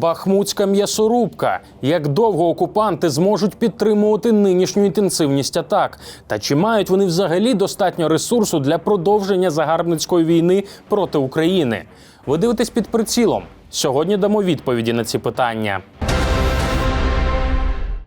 Бахмутська м'ясорубка. Як довго окупанти зможуть підтримувати нинішню інтенсивність атак? Та чи мають вони взагалі достатньо ресурсу для продовження загарбницької війни проти України? Ви дивитесь під прицілом. Сьогодні дамо відповіді на ці питання.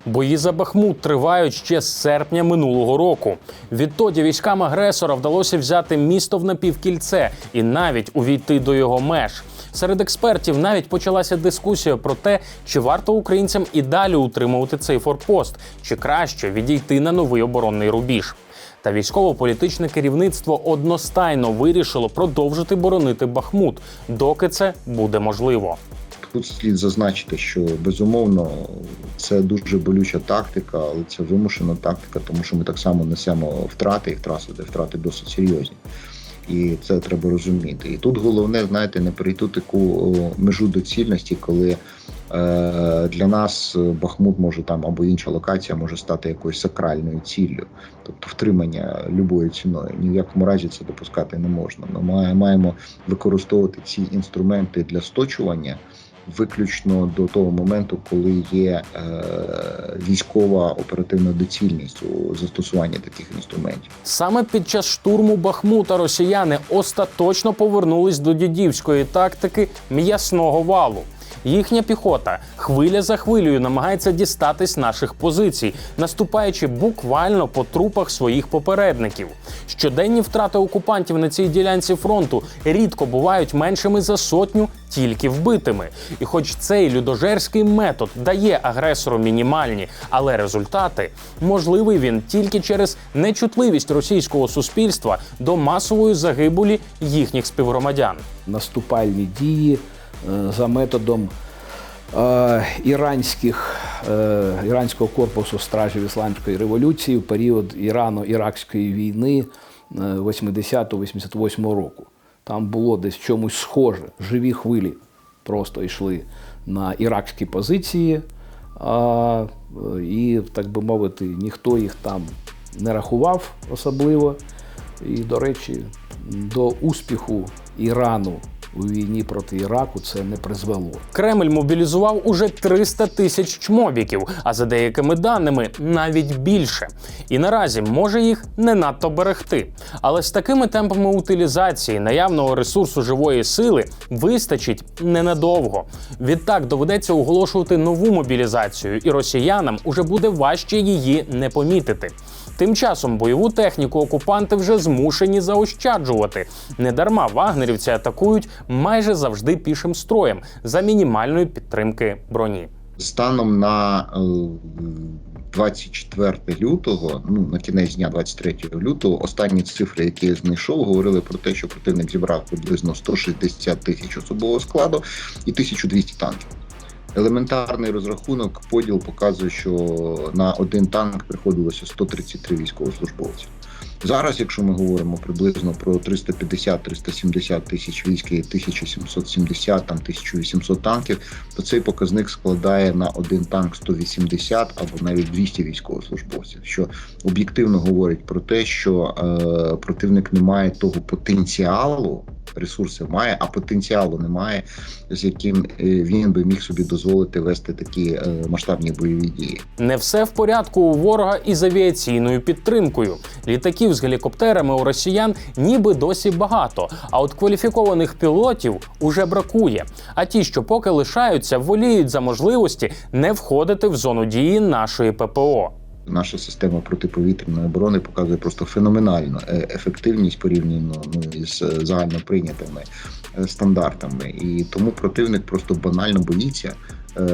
Бої за Бахмут тривають ще з серпня минулого року. Відтоді військам агресора вдалося взяти місто в напівкільце і навіть увійти до його меж. Серед експертів навіть почалася дискусія про те, чи варто українцям і далі утримувати цей форпост, чи краще відійти на новий оборонний рубіж. Та військово-політичне керівництво одностайно вирішило продовжити боронити Бахмут, доки це буде можливо. Тут слід зазначити, що безумовно це дуже болюча тактика, але це вимушена тактика, тому що ми так само несемо втрати і втрати, втрати досить серйозні. І це треба розуміти. І тут головне, знаєте, не перейти таку межу доцільності, коли е, для нас Бахмут може там або інша локація може стати якоюсь сакральною ціллю, тобто втримання любою ціною. Ні в якому разі це допускати не можна. Ми маємо використовувати ці інструменти для сточування виключно до того моменту, коли є е, військова оперативна доцільність у застосуванні таких інструментів. Саме під час штурму Бахмута росіяни остаточно повернулись до дідівської тактики м'ясного валу. Їхня піхота хвиля за хвилею намагається дістатись наших позицій, наступаючи буквально по трупах своїх попередників. Щоденні втрати окупантів на цій ділянці фронту рідко бувають меншими за сотню тільки вбитими. І хоч цей людожерський метод дає агресору мінімальні, але результати можливий він тільки через нечутливість російського суспільства до масової загибелі їхніх співгромадян. наступальні дії за методом е, іранських, е, іранського корпусу стражів Ісламської революції в період Ірано-Іракської війни е, 80-88 року. Там було десь чомусь схоже. Живі хвилі просто йшли на іракські позиції, а, е, і, так би мовити, ніхто їх там не рахував особливо. І, до речі, до успіху Ірану у війні проти Іраку це не призвело. Кремль мобілізував уже 300 тисяч чмобіків, а за деякими даними навіть більше. І наразі може їх не надто берегти. Але з такими темпами утилізації наявного ресурсу живої сили вистачить ненадовго. Відтак доведеться оголошувати нову мобілізацію, і росіянам уже буде важче її не помітити. Тим часом бойову техніку окупанти вже змушені заощаджувати. Недарма вагнерівці атакують майже завжди пішим строєм за мінімальної підтримки броні. Станом на е, 24 лютого, ну на кінець дня 23 лютого, останні цифри, які я знайшов, говорили про те, що противник зібрав приблизно 160 тисяч особового складу і 1200 танків. Елементарний розрахунок поділ показує, що на один танк приходилося 133 військовослужбовці. Зараз, якщо ми говоримо приблизно про 350-370 тисяч військ і 1770, там 1800 танків, то цей показник складає на один танк 180 або навіть 200 військовослужбовців, що об'єктивно говорить про те, що е, противник не має того потенціалу. Ресурси має, а потенціалу немає, з яким е, він би міг собі дозволити вести такі е, масштабні бойові дії. Не все в порядку у ворога із авіаційною підтримкою. Літаків з гелікоптерами у росіян ніби досі багато. А от кваліфікованих пілотів уже бракує. А ті, що поки лишаються, воліють за можливості не входити в зону дії нашої ППО. Наша система протиповітряної оборони показує просто феноменальну е, ефективність порівняно ну, із е, загально прийнятими е, стандартами. І тому противник просто банально боїться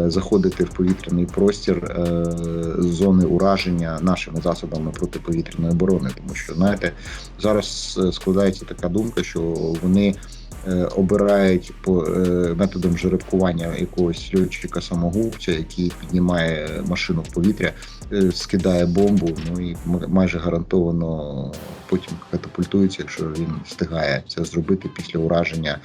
заходити в повітряний простір е, з зони ураження нашими засобами протиповітряної оборони. Тому що знаєте, зараз е, складається така думка, що вони. Е, Обирають по е, методом жеребкування якогось льотчика самогубця, який піднімає машину в повітря, е, скидає бомбу, ну і майже гарантовано потім катапультується, якщо він встигає це зробити після ураження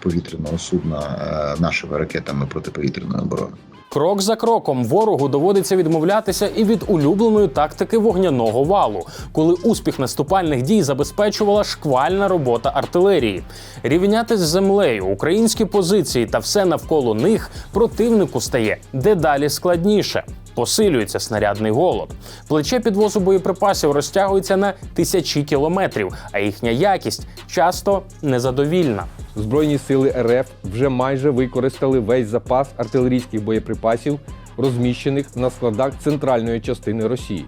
повітряного судна нашими ракетами протиповітряної оборони. Крок за кроком ворогу доводиться відмовлятися і від улюбленої тактики вогняного валу, коли успіх наступальних дій забезпечувала шквальна робота артилерії. Рівняти з землею українські позиції та все навколо них противнику стає дедалі складніше. Посилюється снарядний голод. Плече підвозу боєприпасів розтягується на тисячі кілометрів, а їхня якість часто незадовільна. Збройні сили РФ вже майже використали весь запас артилерійських боєприпасів, розміщених на складах центральної частини Росії.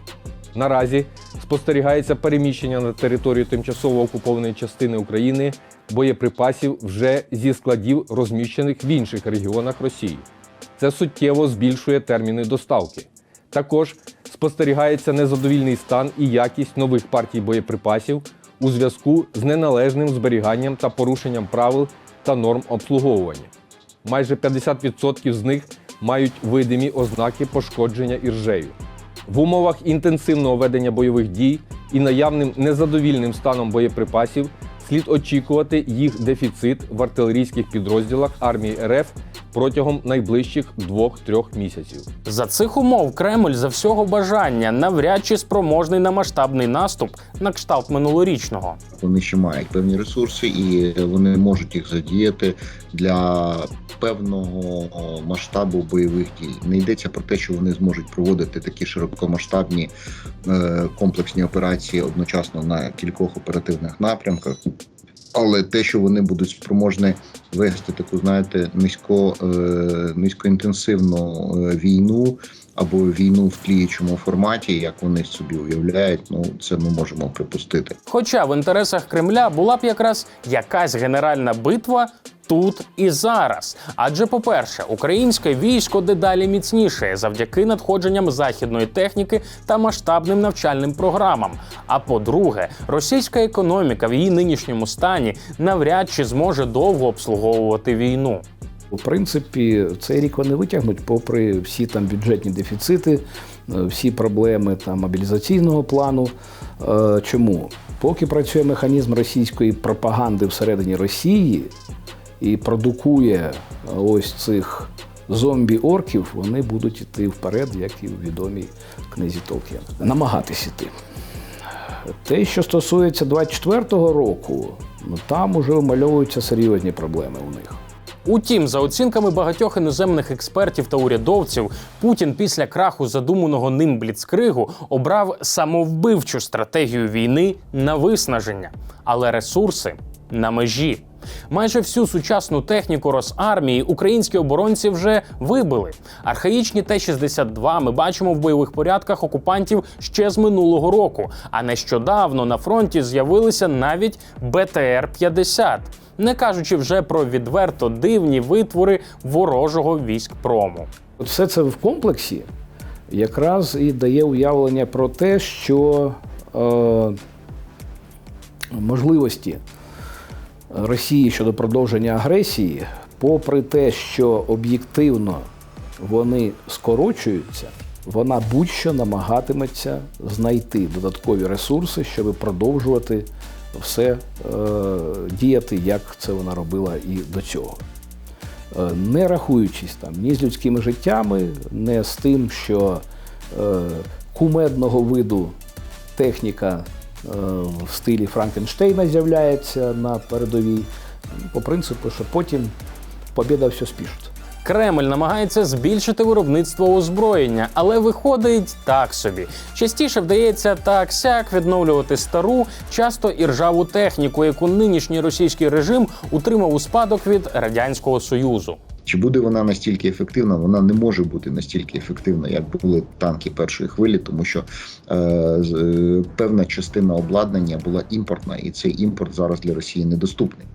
Наразі спостерігається переміщення на територію тимчасово окупованої частини України боєприпасів вже зі складів, розміщених в інших регіонах Росії. Це суттєво збільшує терміни доставки. Також спостерігається незадовільний стан і якість нових партій боєприпасів у зв'язку з неналежним зберіганням та порушенням правил та норм обслуговування. Майже 50% з них мають видимі ознаки пошкодження іржею. В умовах інтенсивного ведення бойових дій і наявним незадовільним станом боєприпасів слід очікувати їх дефіцит в артилерійських підрозділах армії РФ протягом найближчих 2-3 місяців. За цих умов Кремль за всього бажання навряд чи спроможний на масштабний наступ на кшталт минулорічного. Вони ще мають певні ресурси, і вони можуть їх задіяти для певного масштабу бойових дій. Не йдеться про те, що вони зможуть проводити такі широкомасштабні е, комплексні операції одночасно на кількох оперативних напрямках. Але те, що вони будуть спроможні вести таку, знаєте, низько, е, низькоінтенсивну е, війну або війну в тліючому форматі, як вони собі уявляють, ну це ми можемо припустити. Хоча в інтересах Кремля була б якраз якась генеральна битва тут і зараз. Адже, по-перше, українське військо дедалі міцніше завдяки надходженням західної техніки та масштабним навчальним програмам. А по-друге, російська економіка в її нинішньому стані навряд чи зможе довго обслуговувати війну. У принципі, цей рік вони витягнуть, попри всі там бюджетні дефіцити, е, всі проблеми там мобілізаційного плану. Е, Чому? Поки працює механізм російської пропаганди всередині Росії і продукує е, ось цих зомбі-орків, вони будуть йти вперед, як і в відомій книзі Толкіна. Намагатись іти. Те, що стосується 24-го року, ну там уже вимальовуються серйозні проблеми у них. Утім, за оцінками багатьох іноземних експертів та урядовців, Путін після краху задуманого ним бліцкригу обрав самовбивчу стратегію війни на виснаження, але ресурси на межі. Майже всю сучасну техніку Росармії українські оборонці вже вибили. Архаїчні Т-62 ми бачимо в бойових порядках окупантів ще з минулого року. А нещодавно на фронті з'явилися навіть БТР-50, не кажучи вже про відверто дивні витвори ворожого військпрому. От все це в комплексі якраз і дає уявлення про те, що е, можливості Росії щодо продовження агресії, попри те, що об'єктивно вони скорочуються, вона будь-що намагатиметься знайти додаткові ресурси, щоб продовжувати все е, діяти, як це вона робила і до цього. Е, не рахуючись там ні з людськими життями, не з тим, що е, кумедного виду техніка в стилі Франкенштейна з'являється на передовій, по принципу, що потім побіда все спішить. Кремль намагається збільшити виробництво озброєння, але виходить так собі. Частіше вдається так сяк відновлювати стару, часто і ржаву техніку, яку нинішній російський режим утримав у спадок від радянського союзу. Чи буде вона настільки ефективна? Вона не може бути настільки ефективна, як були танки першої хвилі, тому що е, е, певна частина обладнання була імпортна, і цей імпорт зараз для Росії недоступний.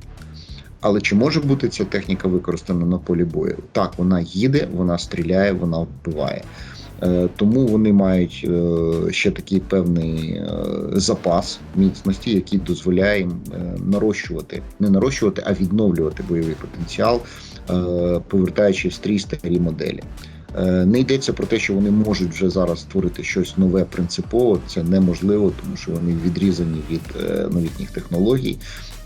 Але чи може бути ця техніка використана на полі бою? Так, вона їде, вона стріляє, вона вбиває. Е, Тому вони мають е, ще такий певний е, запас міцності, який дозволяє їм нарощувати, не нарощувати, а відновлювати бойовий потенціал, повертаючи в стрій старі моделі. Е, Не йдеться про те, що вони можуть вже зараз створити щось нове принципово. Це неможливо, тому що вони відрізані від е, новітніх технологій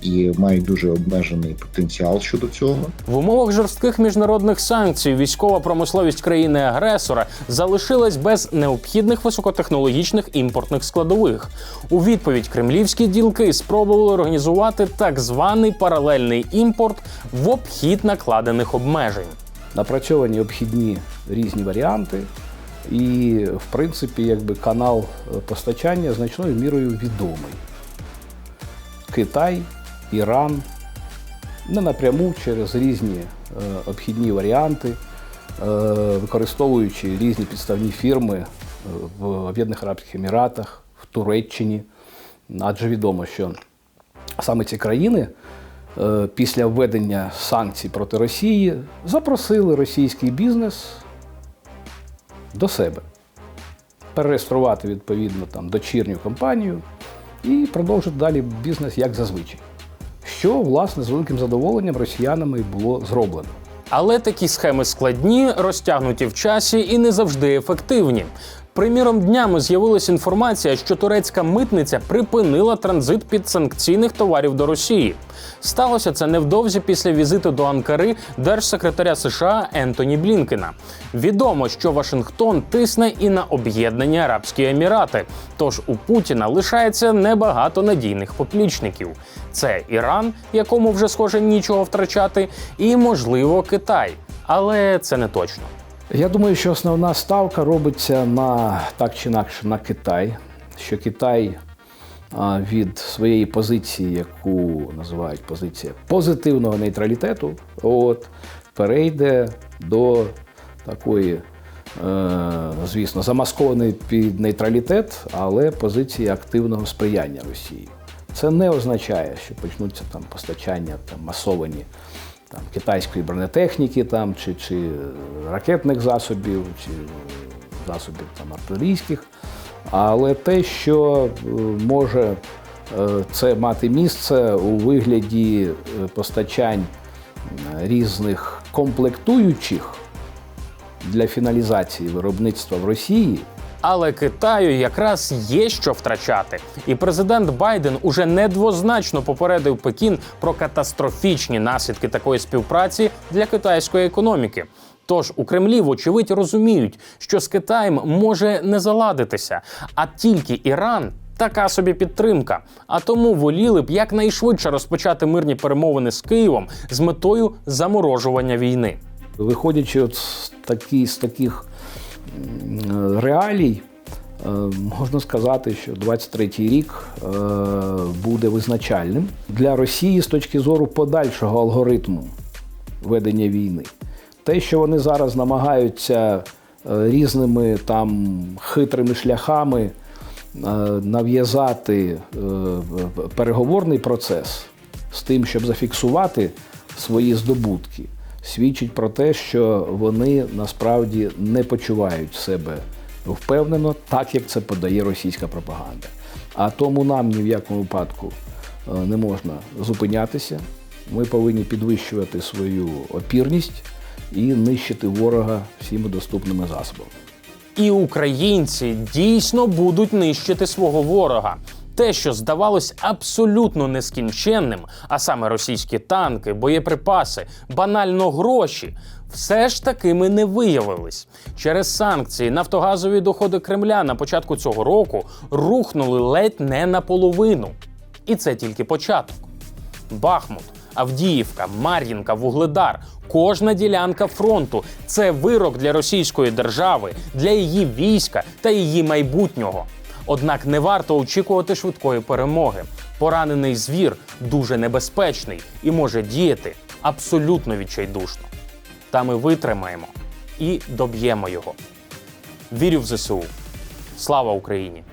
і мають дуже обмежений потенціал щодо цього. В умовах жорстких міжнародних санкцій військова промисловість країни-агресора залишилась без необхідних високотехнологічних імпортних складових. У відповідь кремлівські ділки спробували організувати так званий паралельний імпорт в обхід накладених обмежень. Напрацьовані обхідні різні варіанти, і, в принципі, якби канал е, постачання значною мірою відомий. Китай, Іран, не напряму через різні е, обхідні варіанти, е, використовуючи різні підставні фірми е, в Об'єднаних Арабських Еміратах, в Туреччині. Адже відомо, що саме ці країни після введення санкцій проти Росії запросили російський бізнес до себе, перереєструвати відповідно там дочірню компанію і продовжити далі бізнес як зазвичай. Що, власне, з великим задоволенням росіянами було зроблено. Але такі схеми складні, розтягнуті в часі і не завжди ефективні. Приміром, днями з'явилася інформація, що турецька митниця припинила транзит підсанкційних товарів до Росії. Сталося це невдовзі після візиту до Анкари держсекретаря США Ентоні Блінкена. Відомо, що Вашингтон тисне і на об'єднані Арабські Емірати. Тож у Путіна лишається небагато надійних поплічників. Це Іран, якому вже схоже нічого втрачати, і можливо Китай. Але це не точно. Я думаю, що основна ставка робиться на так чи інакше на Китай, що Китай від своєї позиції, яку називають позиція позитивного нейтралітету, от, перейде до такої, е, звісно, замаскованої під нейтралітет, але позиції активного сприяння Росії. Це не означає, що почнуться там постачання там, масовані там, китайської бронетехніки там, чи, чи ракетних засобів, чи засобів там, артилерійських. Але те, що е, може е, це мати місце у вигляді е, постачань різних комплектуючих для фіналізації виробництва в Росії, Але Китаю якраз є що втрачати. І президент Байден уже недвозначно попередив Пекін про катастрофічні наслідки такої співпраці для китайської економіки. Тож у Кремлі, вочевидь, розуміють, що з Китаєм може не заладитися, а тільки Іран. Така собі підтримка. А тому воліли б якнайшвидше розпочати мирні перемовини з Києвом з метою заморожування війни. Виходячи от такі, з таких реалій, е, можна сказати, що 23-й рік е, буде визначальним для Росії з точки зору подальшого алгоритму ведення війни. Те, що вони зараз намагаються е, різними там хитрими шляхами нав'язати переговорний процес з тим, щоб зафіксувати свої здобутки, свідчить про те, що вони насправді не почувають себе впевнено, так як це подає російська пропаганда. А тому нам ні в якому випадку е, не можна зупинятися. Ми повинні підвищувати свою опірність і нищити ворога всіми доступними засобами. І українці дійсно будуть нищити свого ворога. Те, що здавалось абсолютно нескінченним, а саме російські танки, боєприпаси, банально гроші, все ж такими не виявились. Через санкції нафтогазові доходи Кремля на початку цього року рухнули ледь не наполовину. І це тільки початок. Бахмут, Авдіївка, Мар'їнка, Вугледар. Кожна ділянка фронту це вирок для російської держави, для її війська та її майбутнього. Однак не варто очікувати швидкої перемоги. Поранений звір дуже небезпечний і може діяти абсолютно відчайдушно. Та ми витримаємо і доб'ємо його. Вірю в ЗСУ. Слава Україні!